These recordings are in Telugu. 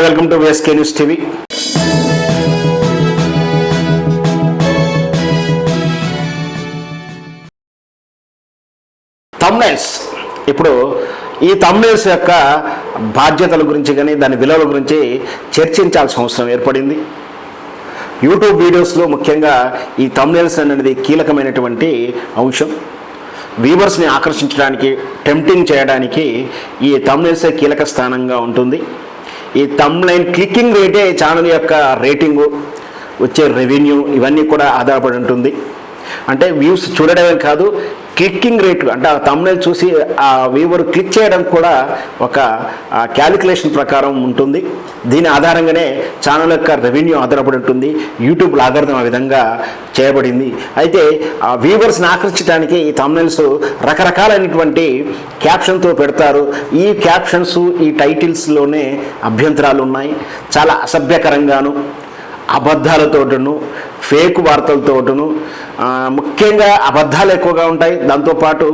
Hi welcome to VSK news TV thumbnails ఇప్పుడు ఈ తమ్నైల్స్ యొక్క బాధ్యతల గురించి కానీ దాని విలువల గురించి చర్చించాల్సిన అవసరం ఏర్పడింది. యూట్యూబ్ వీడియోస్లో ముఖ్యంగా ఈ తమ్నైల్స్ అనేది కీలకమైనటువంటి అంశం. వ్యూవర్స్ని ఆకర్షించడానికి టెంప్టింగ్ చేయడానికి ఈ తమ్నైల్సే కీలక స్థానంగా ఉంటుంది. ఈ తమ్లైన్ క్లిక్కింగ్ రేటే ఛానల్ యొక్క రేటింగు వచ్చే రెవెన్యూ ఇవన్నీ కూడా ఆధారపడి ఉంటుంది. అంటే వ్యూస్ చూడడమే కాదు క్లిక్కింగ్ రేట్ అంటే ఆ తమ్నైల్ చూసి ఆ వ్యూవర్ క్లిక్ చేయడం కూడా ఒక క్యాలిక్యులేషన్ ప్రకారం ఉంటుంది. దీని ఆధారంగానే ఛానల్ యొక్క రెవెన్యూ ఆధారపడి ఉంటుంది. యూట్యూబ్ లాగర్థం ఆ విధంగా చేయబడింది. అయితే ఆ వ్యూవర్స్ని ఆకర్షించడానికి ఈ తమ్నైల్స్ రకరకాలైనటువంటి క్యాప్షన్తో పెడతారు. ఈ క్యాప్షన్స్ ఈ టైటిల్స్లోనే అభ్యంతరాలు ఉన్నాయి. చాలా అసభ్యకరంగాను అబద్ధాలతోటను ఫేక్ వార్తలతోటను ముఖ్యంగా అబద్ధాలు ఎక్కువగా ఉంటాయి. దాంతోపాటు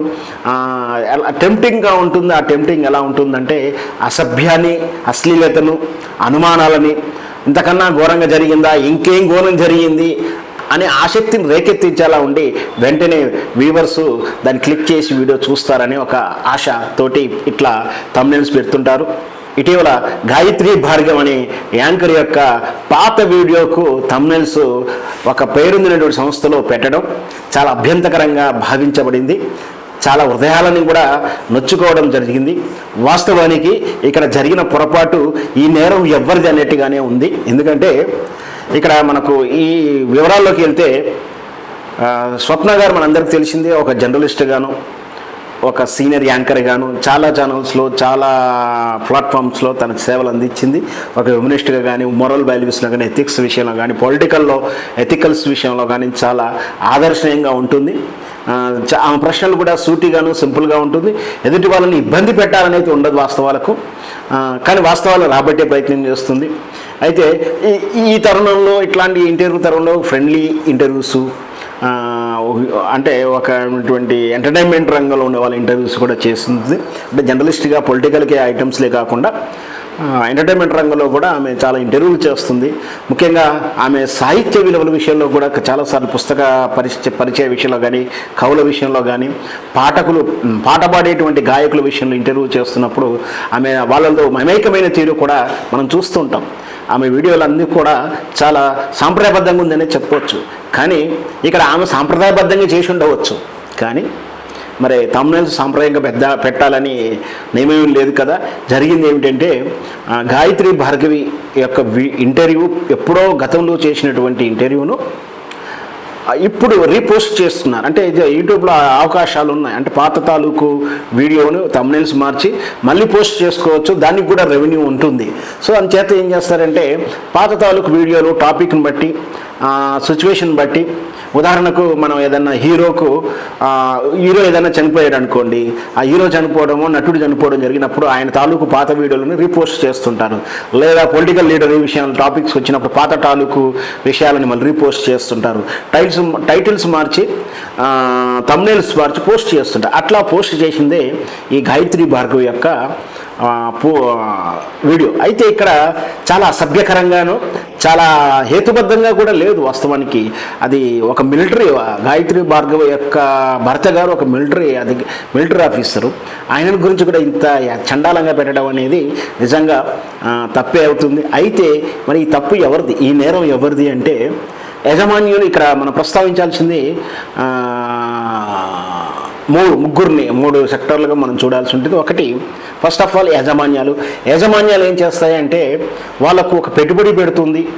టెంప్టింగ్గా ఉంటుంది. ఆ టెంప్టింగ్ ఎలా ఉంటుందంటే అసభ్యాన్ని అశ్లీలతను అనుమానాలని ఇంతకన్నా ఘోరంగా జరిగిందా ఇంకేం ఘోరం జరిగింది అనే ఆసక్తిని రేకెత్తించేలా ఉండి వెంటనే వ్యూవర్స్ దాన్ని క్లిక్ చేసి వీడియో చూస్తారనే ఒక ఆశ తోటి ఇట్లా తమ్నెల్స్ పెడుతుంటారు. ఇటీవల గాయత్రి భార్గవ్ అనే యాంకర్ యొక్క పాత వీడియోకు తమ్నెల్స్ ఒక పేరుందినటువంటి సంస్థలో పెట్టడం చాలా అభ్యంతకరంగా భావించబడింది. చాలా హృదయాలని కూడా నొచ్చుకోవడం జరిగింది. వాస్తవానికి ఇక్కడ జరిగిన పొరపాటు ఈ నేరం ఎవరిది అన్నట్టుగానే ఉంది. ఎందుకంటే ఇక్కడ మనకు ఈ వివరాల్లోకి వెళ్తే స్వప్న గారు మనందరికీ తెలిసిందే ఒక జర్నలిస్ట్గాను ఒక సీనియర్ యాంకర్గాను చాలా ఛానల్స్లో చాలా ప్లాట్ఫామ్స్లో తన సేవలు అందించింది. ఒక హ్యూమనిస్ట్గా కానీ మొరల్ వాల్యూస్లో కానీ ఎథిక్స్ విషయంలో కానీ పొలిటికల్లో ఎథికల్స్ విషయంలో కానీ చాలా ఆదర్శనీయంగా ఉంటుంది. చా- ఆమె ప్రశ్నలు కూడా సూటిగాను సింపుల్గా ఉంటుంది. ఎదుటి వాళ్ళని ఇబ్బంది పెట్టాలనేది ఉండదు వాస్తవాలకు. కానీ వాస్తవాలు రాబట్టే ప్రయత్నం చేస్తుంది. అయితే ఈ ఈ తరుణంలో ఇట్లాంటి ఇంటర్వ్యూ తరుణంలో ఫ్రెండ్లీ ఇంటర్వ్యూస్ అంటే ఒక ఎంటర్టైన్మెంట్ రంగంలో ఉండే వాళ్ళ ఇంటర్వ్యూస్ కూడా చేస్తుంది అంటే జర్నలిస్ట్గా పొలిటికల్కే ఐటమ్స్లే కాకుండా ఎంటర్టైన్మెంట్ రంగంలో కూడా ఆమె చాలా ఇంటర్వ్యూలు చేస్తుంది. ముఖ్యంగా ఆమె సాహిత్య విలువల విషయంలో కూడా చాలాసార్లు పుస్తక పరిచయ పరిచయ విషయంలో కానీ కవుల విషయంలో కానీ పాఠకులు పాట పాడేటువంటి గాయకుల విషయంలో ఇంటర్వ్యూ చేస్తున్నప్పుడు ఆమె వాళ్ళతో మమేకమైన తీరు కూడా మనం చూస్తుంటాం ఆమె వీడియోలన్నీ కూడా చాలా సాంప్రదాయబద్ధంగా ఉందనే చెప్పవచ్చు కానీ ఇక్కడ ఆమె సాంప్రదాయబద్ధంగా చేసి ఉండవచ్చు. కానీ మరి తమ్నైల్స్ సాంప్రదాయంగా పెద్ద పెట్టాలని నియమం లేదు కదా. జరిగింది ఏమిటంటే గాయత్రి భార్గవి యొక్క ఇంటర్వ్యూ ఎప్పుడో గతంలో చేసినటువంటి ఇంటర్వ్యూను ఇప్పుడు రీపోస్ట్ చేస్తున్నారు. అంటే యూట్యూబ్లో అవకాశాలు ఉన్నాయి. అంటే పాత తాలూకు వీడియోను తమ్నైల్స్ మార్చి మళ్ళీ పోస్ట్ చేసుకోవచ్చు. దానికి కూడా రెవెన్యూ ఉంటుంది. సో అందుచేత ఏం చేస్తారంటే పాత తాలూకు వీడియోలు టాపిక్ని బట్టి సిచ్యువేషన్ బట్టి ఉదాహరణకు మనం ఏదన్నా హీరోకు హీరో ఏదైనా చనిపోయాడు అనుకోండి ఆ హీరో చనిపోవడమో నటుడు చనిపోవడం జరిగినప్పుడు ఆయన తాలూకు పాత వీడియోలను రీపోస్ట్ చేస్తుంటారు. లేదా పొలిటికల్ లీడర్ ఈ విషయాలు టాపిక్స్ వచ్చినప్పుడు పాత తాలూకు విషయాలను మళ్ళీ రీపోస్ట్ చేస్తుంటారు. టైటిల్స్ టైటిల్స్ మార్చి తమ్నేల్స్ మార్చి పోస్ట్ చేస్తుంటారు. అట్లా పోస్ట్ చేసిందే ఈ గాయత్రి భార్గవ్ యొక్క వీడియో. అయితే ఇక్కడ చాలా అసభ్యకరంగాను చాలా హేతుబద్ధంగా కూడా లేదు వాస్తవానికి. అది ఒక మిలిటరీ గాయత్రి భార్గవ యొక్క భర్త గారు ఒక మిలిటరీ అది మిలిటరీ ఆఫీసరు. ఆయన గురించి కూడా ఇంత చండాలంగా పెట్టడం అనేది నిజంగా తప్పే అవుతుంది. అయితే మరి ఈ తప్పు ఎవరిది? ఈ నేరం ఎవరిది అంటే యజమాన్యులు ఇక్కడ మనం ప్రస్తావించాల్సింది మూడు ముగ్గురిని మూడు సెక్టర్లుగా మనం చూడాల్సి ఉంటుంది. ఒకటి ఫస్ట్ ఆఫ్ ఆల్ యాజమాన్యాలు. యాజమాన్యాలు ఏం చేస్తాయంటే వాళ్ళకు ఒక పెట్టుబడి పెడుతుంది.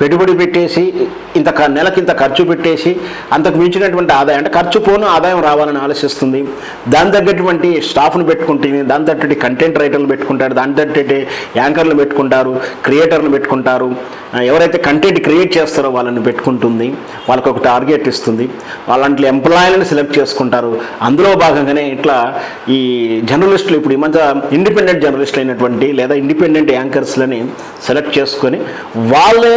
పెట్టుబడి పెట్టేసి ఇంత నెలకి ఇంత ఖర్చు పెట్టేసి అంతకు మించినటువంటి ఆదాయం అంటే ఖర్చు పోను ఆదాయం రావాలని ఆలోచిస్తుంది. దాని తగ్గటువంటి స్టాఫ్ను పెట్టుకుంటుంది దాని తగ్గట్టు కంటెంట్ రైటర్లు పెట్టుకుంటారు దాని తగ్గట్టు యాంకర్లు పెట్టుకుంటారు క్రియేటర్లు పెట్టుకుంటారు. ఎవరైతే కంటెంట్ క్రియేట్ చేస్తారో వాళ్ళని పెట్టుకుంటుంది వాళ్ళకి ఒక టార్గెట్ ఇస్తుంది. వాళ్ళంటి ఎంప్లాయీలను సెలెక్ట్ చేసుకుంటారు. అందులో భాగంగానే ఇట్లా ఈ జర్నలిస్టులు ఇప్పుడు ఈ మధ్య ఇండిపెండెంట్ జర్నలిస్టులు అయినటువంటి లేదా ఇండిపెండెంట్ యాంకర్స్లని సెలెక్ట్ చేసుకొని వాళ్ళే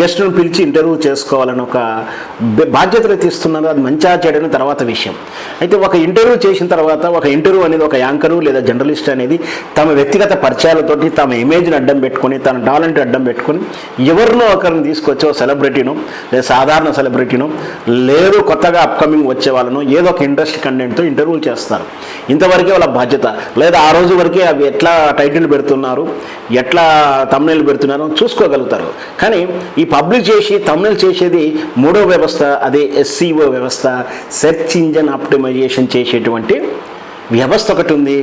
గెస్ట్ను పిలిచి ఇంటర్వ్యూ చేసుకోవాలని ఒక బాధ్యతలు తీస్తున్నారు. అది మంచిగా చేయడం తర్వాత విషయం. అయితే ఒక ఇంటర్వ్యూ చేసిన తర్వాత ఒక ఇంటర్వ్యూ అనేది ఒక యాంకరు లేదా జర్నలిస్ట్ అనేది తమ వ్యక్తిగత పరిచయాలతోటి తమ ఇమేజ్ని అడ్డం పెట్టుకొని తన టాలెంట్ అడ్డం పెట్టుకొని ఎవరినో ఒకరిని తీసుకొచ్చి ఒక సెలబ్రిటీను లేదా సాధారణ సెలబ్రిటీను లేదు కొత్తగా అప్కమింగ్ వచ్చే వాళ్ళను ఏదో ఒక ఇంట్రెస్ట్ కంటెంట్తో ఇంటర్వ్యూలు చేస్తారు. ఇంతవరకే వాళ్ళ బాధ్యత. లేదా ఆ రోజు వరకే అవి ఎట్లా టైటిల్ పెడుతున్నారు ఎట్లా తమ్నేలు పెడుతున్నారో చూసుకోగలుగుతారు. కానీ ఈ ఈ పబ్లిష్ చేసి తమిళ చేసేది మూడో వ్యవస్థ అదే ఎస్సీఓ వ్యవస్థ. సెర్చ్ ఇంజన్ ఆప్టిమైజేషన్ చేసేటువంటి వ్యవస్థ ఒకటి ఉంది.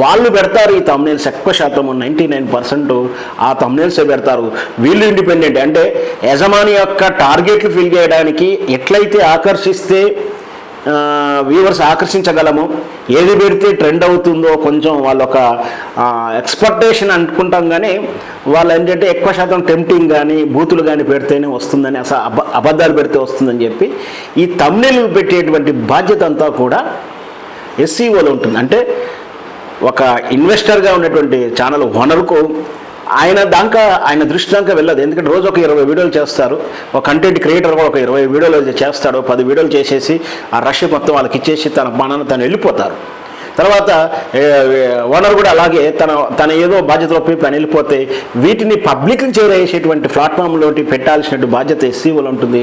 వాళ్ళు పెడతారు ఈ తమ్నేల్స్ ఎక్కువ శాతం నైంటీ నైన్ పర్సెంట్ ఆ తమ్నేల్సే పెడతారు. వీళ్ళు ఇండిపెండెంట్ అంటే యజమాని యొక్క టార్గెట్లు ఫిల్ చేయడానికి ఎట్లయితే ఆకర్షిస్తే వ్యూవర్స్ ఆకర్షించగలము. ఏది పెడితే ట్రెండ్ అవుతుందో కొంచెం వాళ్ళొక ఎక్స్పెక్టేషన్ అనుకుంటాం కానీ వాళ్ళు ఏంటంటే ఎక్కువ శాతం టెంప్టింగ్ కానీ బూతులు కానీ పెడితేనే వస్తుందని అసలు అబ అబద్ధాలు పెడితే వస్తుందని చెప్పి ఈ తమిళ పెట్టేటువంటి బాధ్యత అంతా కూడా ఎస్సీఓలో ఉంటుంది. అంటే ఒక ఇన్వెస్టర్గా ఉన్నటువంటి ఛానల్ ఓనర్కు ఆయన దాకా ఆయన దృష్టి దాకా వెళ్ళదు. ఎందుకంటే రోజు ఒక ఇరవై వీడియోలు చేస్తారు. ఒక కంటెంట్ క్రియేటర్ కూడా ఒక ఇరవై వీడియోలు చేస్తాడు. పది వీడియోలు చేసేసి ఆ రష్ మొత్తం వాళ్ళకి ఇచ్చేసి తన మనను తను వెళ్ళిపోతారు. తర్వాత ఓనర్ కూడా అలాగే తన తన ఏదో బాధ్యతలో పోయి తను వెళ్ళిపోతే వీటిని పబ్లిక్ని చేరేసేటువంటి ప్లాట్ఫామ్లోటి పెట్టాల్సినటువంటి బాధ్యత ఎస్సీఓలు ఉంటుంది.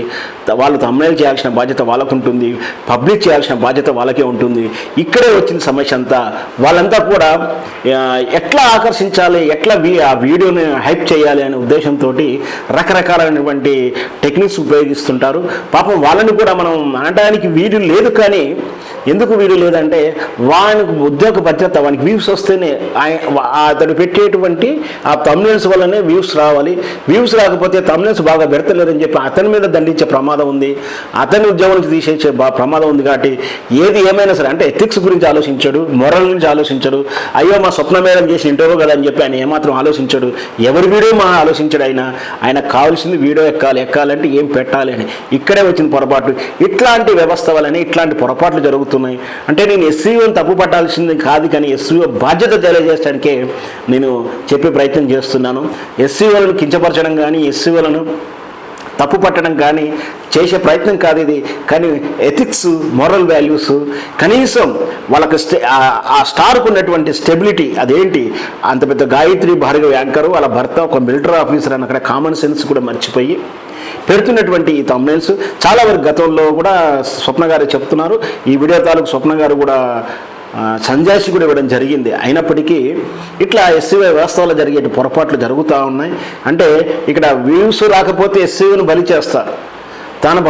వాళ్ళు తమ్ముళ్ళు చేయాల్సిన బాధ్యత వాళ్ళకు ఉంటుంది. పబ్లిక్ చేయాల్సిన బాధ్యత వాళ్ళకే ఉంటుంది. ఇక్కడే వచ్చిన సమస్య అంతా వాళ్ళంతా కూడా ఎట్లా ఆకర్షించాలి ఎట్లా వీ ఆ వీడియోని హైప్ చేయాలి అనే ఉద్దేశంతో రకరకాలైనటువంటి టెక్నిక్స్ ఉపయోగిస్తుంటారు. పాపం వాళ్ళని కూడా మనం అనడానికి వీలు లేదు కానీ ఎందుకు వీలు లేదంటే వానికి ఉద్యోగ భద్రత వానికి వ్యూస్ వస్తేనే అతడు పెట్టేటువంటి ఆ తమ్లెన్స్ వల్లనే వ్యూస్ రావాలి. వ్యూస్ రాకపోతే తమ్లెన్స్ బాగా పెడతలేదని చెప్పి అతని మీద దండించే ప్రమాదం ఉంది. అతని ఉద్యోగం నుంచి తీసేసే ప్రమాదం ఉంది కాబట్టి ఏది ఏమైనా సరే అంటే ఎథిక్స్ గురించి ఆలోచించాడు మొరల్ గురించి ఆలోచించాడు. అయ్యో మా స్వప్న మేడం చేసిన ఇంటర్వ్యూ కదా అని చెప్పి ఆయన ఏమాత్రం ఆలోచించాడు. ఎవరి వీడియో మా ఆలోచించాడు ఆయన. ఆయనకు కావాల్సింది వీడియో ఎక్కాలి ఎక్కాలంటే ఏం పెట్టాలి అని. ఇక్కడే వచ్చిన పొరపాటు ఇట్లాంటి వ్యవస్థ వల్లనే ఇట్లాంటి పొరపాట్లు జరుగుతాయి చెప్తున్నాయి అంటే నేను ఎస్సీఓని తప్పు పట్టాల్సింది కాదు కానీ ఎస్సీఓ బాధ్యత తెలియజేయడానికే నేను చెప్పే ప్రయత్నం చేస్తున్నాను. ఎస్సీఓలను కించపరచడం కానీ ఎస్సీఓలను తప్పు పట్టడం కానీ చేసే ప్రయత్నం కాదు ఇది. కానీ ఎథిక్స్ మోరల్ వాల్యూస్ కనీసం వాళ్ళకి ఆ- ఆ స్టార్కు ఉన్నటువంటి స్టెబిలిటీ అదేంటి? అంత పెద్ద గాయత్రి భార్గవ యాంకరు వాళ్ళ భర్త ఒక మిలిటరీ ఆఫీసర్ అని అక్కడ కామన్ సెన్స్ కూడా మర్చిపోయి పెడుతున్నటువంటి ఈ తమ్నైల్స్ చాలా వరకు గతంలో కూడా స్వప్న గారు చెప్తున్నారు. ఈ వీడియో తాలూకు స్వప్న గారు కూడా సంజాసి కూడా ఇవ్వడం జరిగింది. అయినప్పటికీ ఇట్లా ఎస్సీవై వ్యవస్థలో జరిగే పొరపాట్లు జరుగుతూ ఉన్నాయి. అంటే ఇక్కడ వ్యూస్ రాకపోతే ఎస్సీవీని బలి చేస్తారు తాను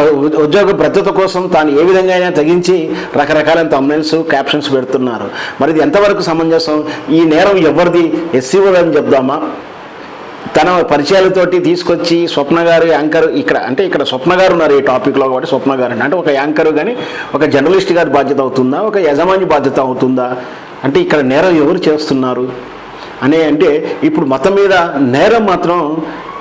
ఉద్యోగ భద్రత కోసం తాను ఏ విధంగా అయినా తగ్గించి రకరకాల తమ్నైల్స్ క్యాప్షన్స్ పెడుతున్నారు. మరి ఇది ఎంతవరకు సమంజసం? ఈ నేరం ఎవరిది? ఎస్సీఓ అని చెప్దామా? తన పరిచయాలతోటి తీసుకొచ్చి స్వప్న గారు యాంకర్ ఇక్కడ అంటే ఇక్కడ స్వప్న గారు ఉన్నారు ఈ టాపిక్లో కాబట్టి స్వప్న గారు అంటే ఒక యాంకర్ కానీ ఒక జర్నలిస్ట్ గారి బాధ్యత అవుతుందా? ఒక యజమాని బాధ్యత అవుతుందా? అంటే ఇక్కడ నేరం ఎవరు చేస్తున్నారు? అనే అంటే ఇప్పుడు మతం మీద నేరం మాత్రం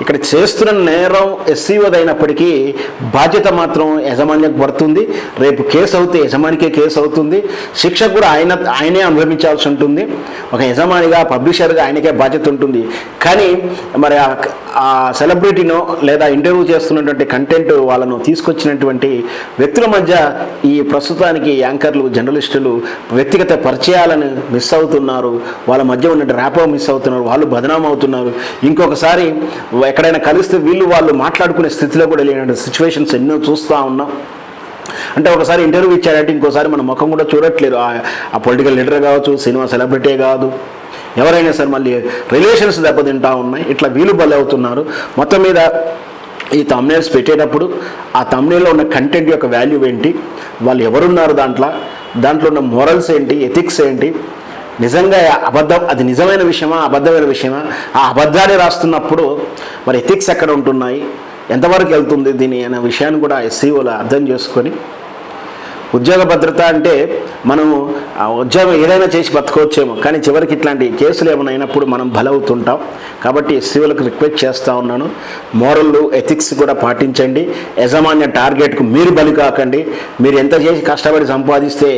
ఇక్కడ చేస్తున్న నేరం ఎస్సీఓదైనప్పటికీ బాధ్యత మాత్రం యజమానికి పడుతుంది. రేపు కేసు అవుతే యజమానికే కేసు అవుతుంది. శిక్ష కూడా ఆయన ఆయనే అనుభవించాల్సి ఉంటుంది. ఒక యజమానిగా పబ్లిషర్గా ఆయనకే బాధ్యత ఉంటుంది. కానీ మరి ఆ- ఆ సెలబ్రిటీనో లేదా ఇంటర్వ్యూ చేస్తున్నటువంటి కంటెంట్ వాళ్ళను తీసుకొచ్చినటువంటి వ్యక్తుల మధ్య ఈ ప్రస్తుతానికి యాంకర్లు జర్నలిస్టులు వ్యక్తిగత పరిచయాలను మిస్ అవుతున్నారు. వాళ్ళ మధ్య ఉన్న ర్యాపో మిస్ అవుతున్నారు. వాళ్ళు బదనాం అవుతున్నారు ఇంకొకసారి ఎక్కడైనా కలిస్తే వీళ్ళు వాళ్ళు మాట్లాడుకునే స్థితిలో కూడా లేనటువంటి సిచ్యువేషన్స్ ఎన్నో చూస్తూ ఉన్నాం. అంటే ఒకసారి ఇంటర్వ్యూ ఇచ్చారంటే ఇంకోసారి మన ముఖం కూడా చూడట్లేరు ఆ- పొలిటికల్ లీడర్ కావచ్చు సినిమా సెలబ్రిటీ కాదు. ఎవరైనా సరే మళ్ళీ రిలేషన్స్ దెబ్బతింటా ఉన్నాయి. ఇట్లా వీలు బలి అవుతున్నారు మొత్తం మీద ఈ తమ్నేల్స్ పెట్టేటప్పుడు ఆ తమ్నేల్లో ఉన్న కంటెంట్ యొక్క వాల్యూ ఏంటి? వాళ్ళు ఎవరున్నారు దాంట్లో? దాంట్లో ఉన్న మోరల్స్ ఏంటి? ఎథిక్స్ ఏంటి? నిజంగా అబద్ధం అది నిజమైన విషయమా అబద్ధమైన విషయమా? ఆ అబద్ధాన్ని రాస్తున్నప్పుడు మరి ఎథిక్స్ ఎక్కడ ఉంటున్నాయి? ఎంతవరకు వెళ్తుంది దీని అనే విషయాన్ని కూడా ఎస్సీఓలు అర్థం చేసుకొని ఉద్యోగ భద్రత అంటే మనం ఆ ఉద్యోగం ఏదైనా చేసి బతకవచ్చేమో కానీ చివరికి ఇట్లాంటి కేసులు ఏమైనా అయినప్పుడు మనం బలవుతుంటాం. కాబట్టి ఎస్సీలకు రిక్వెస్ట్ చేస్తూ ఉన్నాను. మోరల్ ఎథిక్స్ కూడా పాటించండి. యజమాన్య టార్గెట్కు మీరు బలి కాకండి. మీరు ఎంత చేసి కష్టపడి సంపాదిస్తే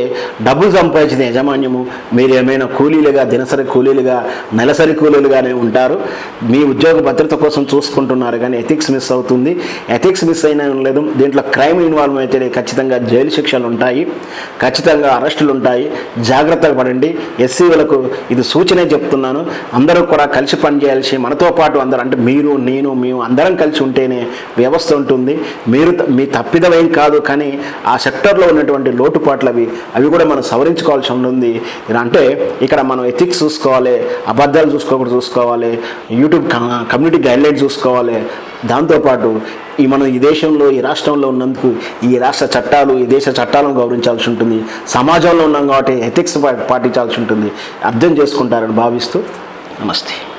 డబ్బులు సంపాదించిన యజమాన్యము. మీరు ఏమైనా కూలీలుగా దినసరి కూలీలుగా నెలసరి కూలీలుగానే ఉంటారు. మీ ఉద్యోగ భద్రత కోసం చూసుకుంటున్నారు కానీ ఎథిక్స్ మిస్ అవుతుంది. ఎథిక్స్ మిస్ అయినా లేదు. దీంట్లో క్రైమ్ ఇన్వాల్వ్ అయితే ఖచ్చితంగా జైలు శిక్షలు ఉంటాయి. ఖచ్చితంగా అరెస్టులు ఉంటాయి. జాగ్రత్తగా పడండి. ఎస్సీలకు ఇది సూచనే చెప్తున్నాను. అందరూ కూడా కలిసి పనిచేయాల్సి మనతో పాటు అందరూ అంటే మీరు నేను మేము అందరం కలిసి ఉంటేనే వ్యవస్థ ఉంటుంది. మీరు మీ తప్పిదమేం కాదు కానీ ఆ సెక్టర్లో ఉన్నటువంటి లోటుపాట్లు అవి అవి కూడా మనం సవరించుకోవాల్సి ఉంటుంది. అంటే ఇక్కడ మనం ఎథిక్స్ చూసుకోవాలి అబద్ధాలు చూసుకోకుండా చూసుకోవాలి యూట్యూబ్ కమ్యూనిటీ గైడ్లైన్స్ చూసుకోవాలి దాంతోపాటు ఈ మనం ఈ దేశంలో ఈ రాష్ట్రంలో ఉన్నందుకు ఈ రాష్ట్ర చట్టాలు ఈ దేశ చట్టాలను గౌరవించాల్సి ఉంటుంది. సమాజంలో ఉన్నాం కాబట్టి ఎథిక్స్ పాటించాల్సి ఉంటుంది. అర్థం చేసుకుంటారని భావిస్తూ నమస్తే.